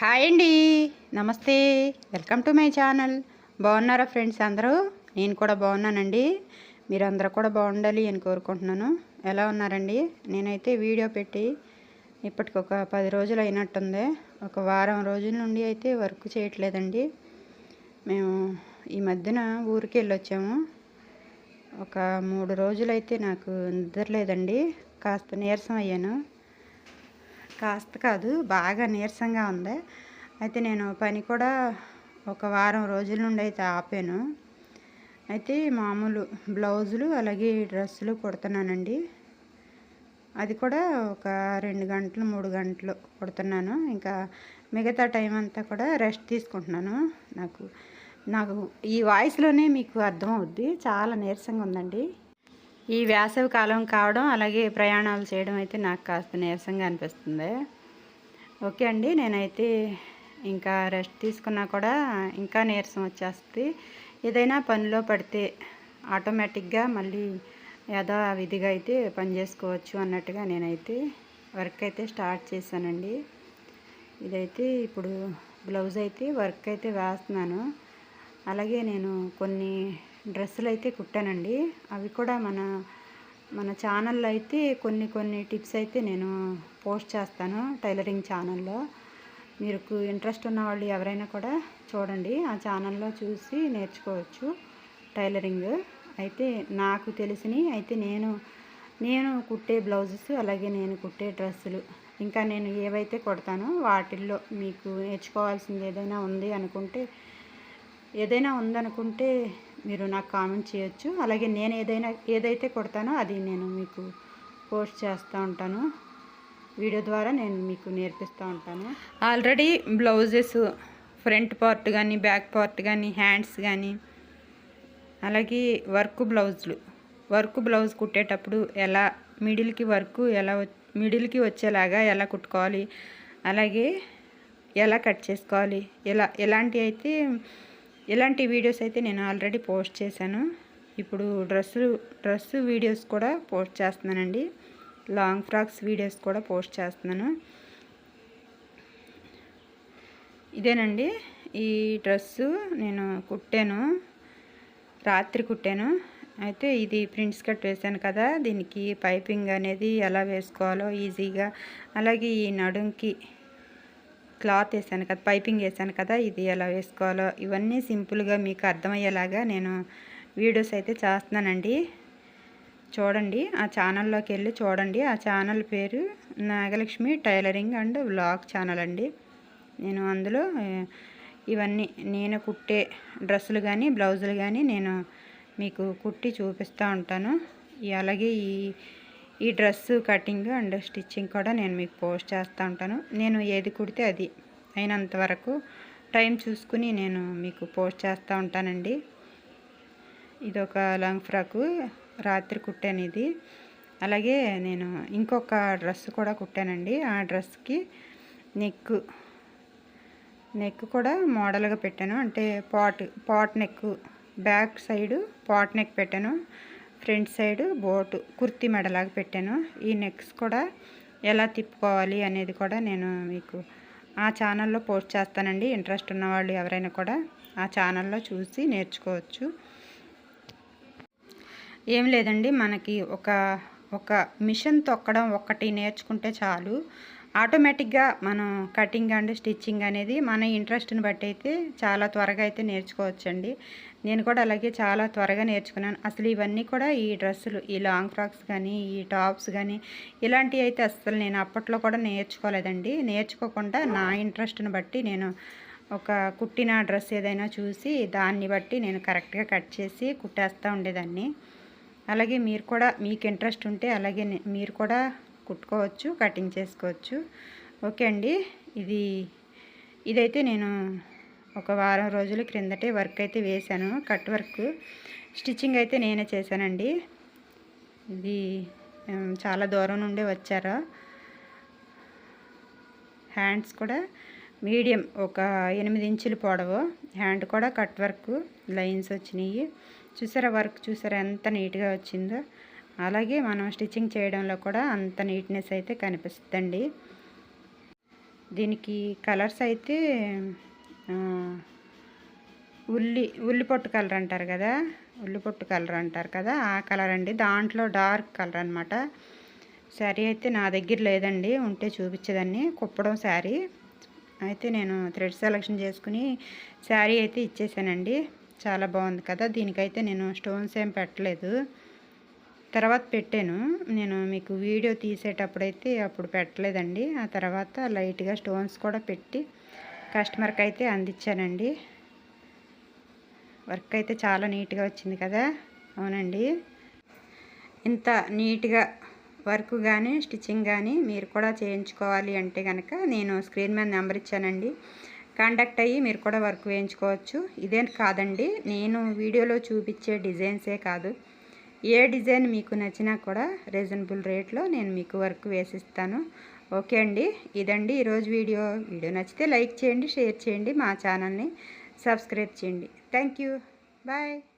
Hi అండి. నమస్తే. Welcome to my channel. బాగున్నారా ఫ్రెండ్స్ అందరూ? నేను కూడా బాగున్నానండి. మీరందరూ కూడా బాగుండాలి అని కోరుకుంటున్నాను. ఎలా ఉన్నారండి? నేనైతే వీడియో పెట్టి ఇప్పటికి ఒక పది రోజులు అయినట్టుంది. ఒక వారం రోజుల నుండి అయితే వర్క్ చేయట్లేదండి. మేము ఈ మధ్యన ఊరికి వెళ్ళొచ్చాము. ఒక మూడు రోజులైతే నాకు నిద్రలేదండి. కాస్త నీరసం అయ్యాను. కాస్త కాదు బాగా నీరసంగా ఉంది. అయితే నేను పని కూడా ఒక వారం రోజుల నుండి అయితే ఆపాను. అయితే మామూలు బ్లౌజులు అలాగే డ్రెస్సులు కుడుతున్నానండి. అది కూడా ఒక రెండు గంటలు మూడు గంటలు కుడుతున్నాను. ఇంకా మిగతా టైం అంతా కూడా రెస్ట్ తీసుకుంటున్నాను. నాకు నాకు ఈ వాయిస్లోనే మీకు అర్థం అవుద్ది. చాలా నీరసంగా ఉందండి. ఈ వేసవి కాలం కావడం అలాగే ప్రయాణాలు చేయడం అయితే నాకు కాస్త నీరసంగా అనిపిస్తుంది. ఓకే అండి నేనైతే ఇంకా రెస్ట్ తీసుకున్నా కూడా ఇంకా నీరసం వచ్చేస్తుంది. ఏదైనా పనిలో పడితే ఆటోమేటిక్గా మళ్ళీ యథావిధిగా అయితే పని చేసుకోవచ్చు అన్నట్టుగా నేనైతే వర్క్ అయితే స్టార్ట్ చేశానండి. ఇదైతే ఇప్పుడు బ్లౌజ్ అయితే వర్క్ అయితే వేస్తున్నాను. అలాగే నేను కొన్ని డ్రెస్సులు అయితే కుట్టానండి. అవి కూడా మన మన ఛానల్లో అయితే కొన్ని కొన్ని టిప్స్ అయితే నేను పోస్ట్ చేస్తాను టైలరింగ్ ఛానల్లో. మీకు ఇంట్రెస్ట్ ఉన్న వాళ్ళు ఎవరైనా కూడా చూడండి. ఆ ఛానల్లో చూసి నేర్చుకోవచ్చు టైలరింగ్. అయితే నాకు తెలిసినవి అయితే నేను నేను కుట్టే బ్లౌజెస్ అలాగే నేను కుట్టే డ్రెస్సులు. ఇంకా నేను ఏవైతే కుడతానో వాటిల్లో మీకు నేర్చుకోవాల్సింది ఏదైనా ఉంది అనుకుంటే ఏదైనా ఉందనుకుంటే మీరు నాకు కామెంట్ చేయొచ్చు. అలాగే నేను ఏదైనా ఏదైతే కొడతానో అది నేను మీకు పోస్ట్ చేస్తూ ఉంటాను. వీడియో ద్వారా నేను మీకు నేర్పిస్తూ ఉంటాను. ఆల్రెడీ బ్లౌజెస్ ఫ్రంట్ పార్ట్ కానీ బ్యాక్ పార్ట్ కానీ హ్యాండ్స్ కానీ అలాగే వర్క్ బ్లౌజులు. వర్క్ బ్లౌజ్ కుట్టేటప్పుడు ఎలా మిడిల్కి వర్క్ ఎలా మిడిల్కి వచ్చేలాగా ఎలా కుట్టుకోవాలి అలాగే ఎలా కట్ చేసుకోవాలి ఎలా ఎలాంటి అయితే ఇలాంటి వీడియోస్ అయితే నేను ఆల్రెడీ పోస్ట్ చేశాను. ఇప్పుడు డ్రెస్సు డ్రెస్సు వీడియోస్ కూడా పోస్ట్ చేస్తున్నానండి. లాంగ్ ఫ్రాక్స్ వీడియోస్ కూడా పోస్ట్ చేస్తున్నాను. ఇదేనండి. ఈ డ్రెస్సు నేను కుట్టాను. రాత్రి కుట్టాను. అయితే ఇది ప్రింట్స్ కట్ వేసాను కదా. దీనికి పైపింగ్ అనేది ఎలా వేసుకోవాలో ఈజీగా. అలాగే ఈ నడుంకి క్లాత్ వేసాను కదా పైపింగ్ వేసాను కదా ఇది ఎలా వేసుకోవాలో ఇవన్నీ సింపుల్గా మీకు అర్థమయ్యేలాగా నేను వీడియోస్ అయితే చేస్తున్నానండి. చూడండి ఆ ఛానల్లోకి వెళ్ళి చూడండి. ఆ ఛానల్ పేరు Nagalakshmi tailoring and vlog channel అండి. నేను అందులో ఇవన్నీ నేను కుట్టే డ్రెస్సులు కానీ బ్లౌజులు కానీ నేను మీకు కుట్టి చూపిస్తూ ఉంటాను. అలాగే ఈ ఈ డ్రెస్ కటింగ్ అండ్ స్టిచ్చింగ్ కూడా నేను మీకు పోస్ట్ చేస్తూ ఉంటాను. నేను ఏది కుడితే అది. అయినంత వరకు టైం చూసుకుని నేను మీకు పోస్ట్ చేస్తూ ఉంటానండి. ఇది ఒక లాంగ్ ఫ్రాకు రాత్రి కుట్టాను ఇది అలాగే నేను ఇంకొక డ్రెస్ కూడా కుట్టానండి. ఆ డ్రెస్కి నెక్ నెక్ కూడా మోడల్గా పెట్టాను. అంటే pot pot neck back side pot neck పెట్టాను. ఫ్రంట్ సైడ్ బోటు కుర్తి మెడలాగా పెట్టాను. ఈ నెక్స్ కూడా ఎలా తిప్పుకోవాలి అనేది కూడా నేను మీకు ఆ ఛానల్లో పోస్ట్ చేస్తానండి. ఇంట్రెస్ట్ ఉన్న వాళ్ళు ఎవరైనా కూడా ఆ ఛానల్లో చూసి నేర్చుకోవచ్చు. ఏం లేదండి మనకి ఒక ఒక మిషన్ తొక్కడం ఒక్కటి నేర్చుకుంటే చాలు. ఆటోమేటిక్గా మనం కటింగ్ అండ్ స్టిచ్చింగ్ అనేది మన ఇంట్రెస్ట్ని బట్టి అయితే చాలా త్వరగా అయితే నేర్చుకోవచ్చండి. నేను కూడా అలాగే చాలా త్వరగా నేర్చుకున్నాను. అసలు ఇవన్నీ కూడా ఈ డ్రెస్సులు ఈ లాంగ్ ఫ్రాక్స్ కానీ ఈ టాప్స్ కానీ ఇలాంటివి అయితే అసలు నేను అప్పట్లో కూడా నేర్చుకోలేదండి. నేర్చుకోకుండా నా ఇంట్రెస్ట్ని బట్టి నేను ఒక కుట్టిన డ్రెస్ ఏదైనా చూసి దాన్ని బట్టి నేను కరెక్ట్గా కట్ చేసి కుట్టేస్తూ ఉండేదాన్ని. అలాగే మీరు కూడా మీకు ఇంట్రెస్ట్ ఉంటే అలాగే మీరు కూడా కుట్టుకోవచ్చు కటింగ్ చేసుకోవచ్చు. ఓకే అండి. ఇది ఇదైతే నేను ఒక వారం రోజుల క్రిందటే వర్క్ అయితే వేశాను. కట్ వర్క్ స్టిచ్చింగ్ అయితే నేనే చేశానండి. ఇది చాలా దూరం నుండి వచ్చారు. హ్యాండ్స్ కూడా మీడియం ఒక ఎనిమిది ఇంచులు పొడవు. హ్యాండ్ కూడా కట్ వర్క్ లైన్స్ వచ్చినాయి. చూసారా వర్క్ చూసారా ఎంత నీట్గా వచ్చిందో. అలాగే మనం స్టిచ్చింగ్ చేయడంలో కూడా అంత నీట్నెస్ అయితే కనిపిస్తుందండి. దీనికి కలర్స్ అయితే ఉల్లి ఉల్లి పొట్టు కలర్ అంటారు కదా? ఉల్లి పొట్టు కలర్ అంటారు కదా? ఆ కలర్ అండి. దాంట్లో డార్క్ కలర్ అనమాట శారీ అయితే నా దగ్గర లేదండి. ఉంటే చూపించేదాన్ని. కుప్పడం శారీ. అయితే నేను థ్రెడ్ సెలెక్షన్ చేసుకుని శారీ అయితే ఇచ్చేసానండి. చాలా బాగుంది కదా? దీనికైతే నేను స్టోన్స్ ఏం పెట్టలేదు. తర్వాత పెట్టాను. నేను మీకు వీడియో తీసేటప్పుడైతే అప్పుడు పెట్టలేదండి. ఆ తర్వాత లైట్గా స్టోన్స్ కూడా పెట్టి కస్టమర్కి అయితే అందించానండి. వర్క్ అయితే చాలా నీట్గా వచ్చింది కదా? అవునండి. ఇంత నీట్గా వర్క్ కానీ స్టిచ్చింగ్ కానీ మీరు కూడా చేయించుకోవాలి అంటే కనుక నేను స్క్రీన్ మీద నెంబర్ ఇచ్చానండి. కాంటాక్ట్ అయ్యి మీరు కూడా వర్క్ వేయించుకోవచ్చు. ఇదే కాదండి. నేను వీడియోలో చూపించే డిజైన్సే కాదు. ఏ డిజైన్ మీకు నచ్చినా కూడా రీజనబుల్ రేట్లో నేను మీకు వర్క్ వేసిస్తాను. ఓకే అండి. ఇదండి ఈరోజు వీడియో. వీడియో నచ్చితే లైక్ చేయండి షేర్ చేయండి మా ఛానల్ని సబ్స్క్రైబ్ చేయండి. Thank you. బాయ్.